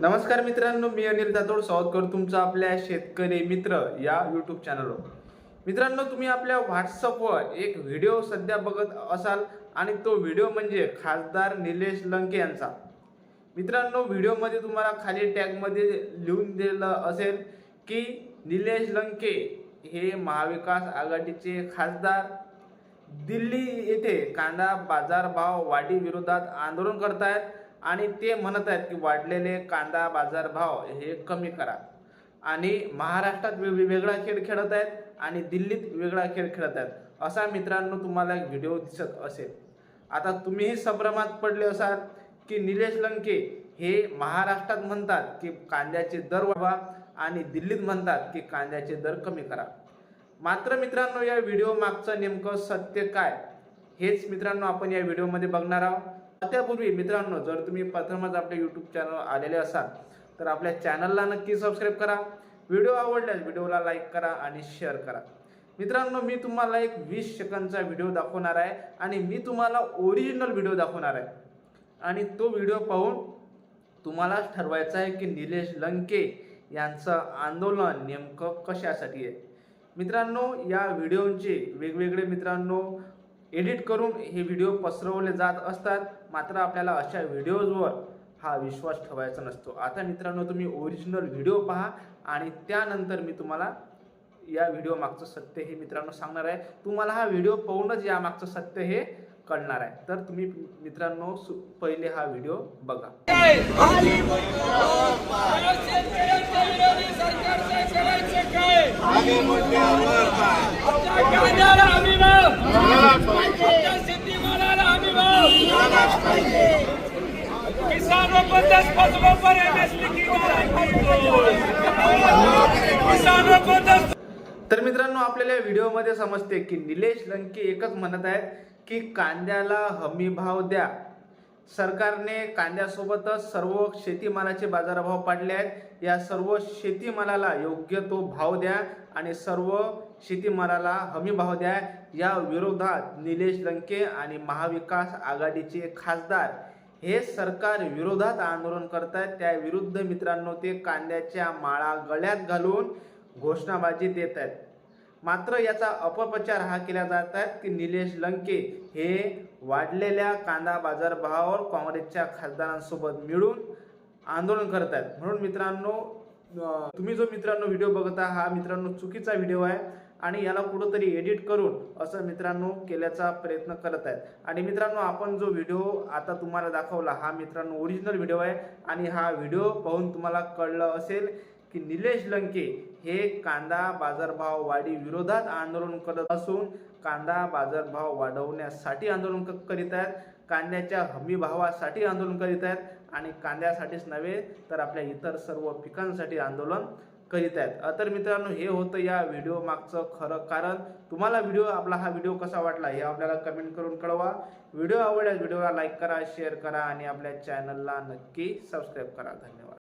नमस्कार मित्रांनो मी अनिल जाधोड स्वागत करतो तुमचं आपल्या शेतकरी मित्र या यूट्यूब चॅनलवर मित्रांनो तुम्ही आपल्या व्हॉट्सअपवर एक व्हिडिओ सध्या बघत असाल आणि तो व्हिडिओ म्हणजे खासदार निलेश लंके यांचा. मित्रांनो व्हिडिओमध्ये तुम्हाला खाली टॅगमध्ये लिहून दिलेलं असेल की निलेश लंके हे महाविकास आघाडीचे खासदार. दिल्ली येथे कांदा बाजारभाव वाढीविरोधात आंदोलन आंदोलन करतायत. आणि ते म्हणत आहेत की वाढलेले कांदा बाजारभाव हे कमी करा. आणि महाराष्ट्रात वे- वेगळा खेळ खेळत आहेत आणि दिल्लीत वेगळा खेळ खेळत आहेत. असा मित्रांनो तुम्हाला एक व्हिडिओ दिसत असेल. आता तुम्हीही संभ्रमात पडले असाल की निलेश लंके हे महाराष्ट्रात म्हणतात की कांद्याचे दर वाढवा आणि दिल्लीत म्हणतात की कांद्याचे दर कमी करा. मात्र मित्रांनो या व्हिडिओ मागचं नेमकं सत्य काय? हेच मित्रांनो आपण या व्हिडिओमध्ये बघणार आहोत. त्यापूर्वी मित्रांनो जर तुम्ही प्रथमच आपल्या यूट्यूब चॅनल आलेले असाल तर आपल्या चॅनलला नक्की सबस्क्राईब करा. व्हिडिओ आवडल्यास व्हिडिओला लाईक करा आणि शेअर करा. मित्रांनो मी तुम्हाला एक वीस सेकंदचा व्हिडिओ दाखवणार आहे आणि मी तुम्हाला ओरिजिनल व्हिडिओ दाखवणार आहे. आणि तो व्हिडिओ पाहून तुम्हाला ठरवायचं आहे की निलेश लंके यांचं आंदोलन नेमकं कशासाठी आहे. मित्रांनो या व्हिडिओंचे वेगवेगळे मित्रांनो एडिट करून हे व्हिडिओ पसरवले जात असतात. मात्र आपल्याला अशा व्हिडिओजवर हा विश्वास ठेवायचा नसतो. आता मित्रांनो तुम्ही ओरिजिनल व्हिडिओ पहा आणि त्यानंतर मी तुम्हाला या व्हिडिओ मागचं सत्य हे मित्रांनो सांगणार आहे. तुम्हाला हा व्हिडिओ पाहूनच या मागचं सत्य हे कळणार आहे. तर तुम्ही मित्रांनो सु- पहिले हा व्हिडिओ बघा शेतकऱ्यांच्या विरोधी सरकारचे करायचे काय आमच्या कांद्याला हमी भाव आमच्या शेतीमालाला हमी भाव किसानों को दस फसलों पर एमएसपी की किसानों को दस तर मित्रांनो आपल्याला या व्हिडिओमध्ये समजते की निलेश लंके एकच म्हणत आहेत की कांद्याला हमी भाव द्या. सरकारने कांद्यासोबतच सर्व शेतीमालाचे बाजारभाव पाडले आहेत. या सर्व शेतीमालाला योग्य तो भाव द्या आणि सर्व शेतीमालाला हमी भाव द्या. या विरोधात निलेश लंके आणि महाविकास आघाडीचे खासदार हे सरकार विरोधात आंदोलन करतायत. त्या विरुद्ध मित्रांनो ते कांद्याच्या माळा गळ्यात घालून घोषणाबाजी देत आहेत मात्र याचा अपप्रचार हा केला जात आहे की निलेश लंके हे वाढलेल्या कांदा बाजारभावावर काँग्रेसच्या खासदारांसोबत मिळून आंदोलन करत आहेत. म्हणून मित्रांनो तुम्ही जो मित्रांनो व्हिडिओ बघता हा मित्रांनो चुकीचा व्हिडिओ आहे आणि याला कुठंतरी एडिट करून असं मित्रांनो केल्याचा प्रयत्न करत आहेत. आणि मित्रांनो आपण जो व्हिडिओ आता तुम्हाला दाखवला हा मित्रांनो ओरिजिनल व्हिडिओ आहे आणि हा व्हिडिओ पाहून तुम्हाला कळलं असेल की निलेश लंके हे कांदा बाजारभाव वाढी विरोधात आंदोलन करत असून कांदा बाजारभाव वाढवण्यासाठी आंदोलन क- करीत आहेत. कांद्याच्या हमी भावासाठी आंदोलन करीत आहेत. आणि कांद्यासाठीच नव्हे तर आपल्या इतर सर्व पिकांसाठी आंदोलन करीत आहेत. तर मित्रांनो हे होतं या व्हिडिओ मागचं खरं कारण. तुम्हाला व्हिडिओ आपला हा व्हिडिओ कसा वाटला हे आपल्याला कमेंट करून कळवा. व्हिडिओ आवडल्यास व्हिडिओला लाईक करा शेअर करा आणि आपल्या चॅनलला नक्की सबस्क्राईब करा. धन्यवाद.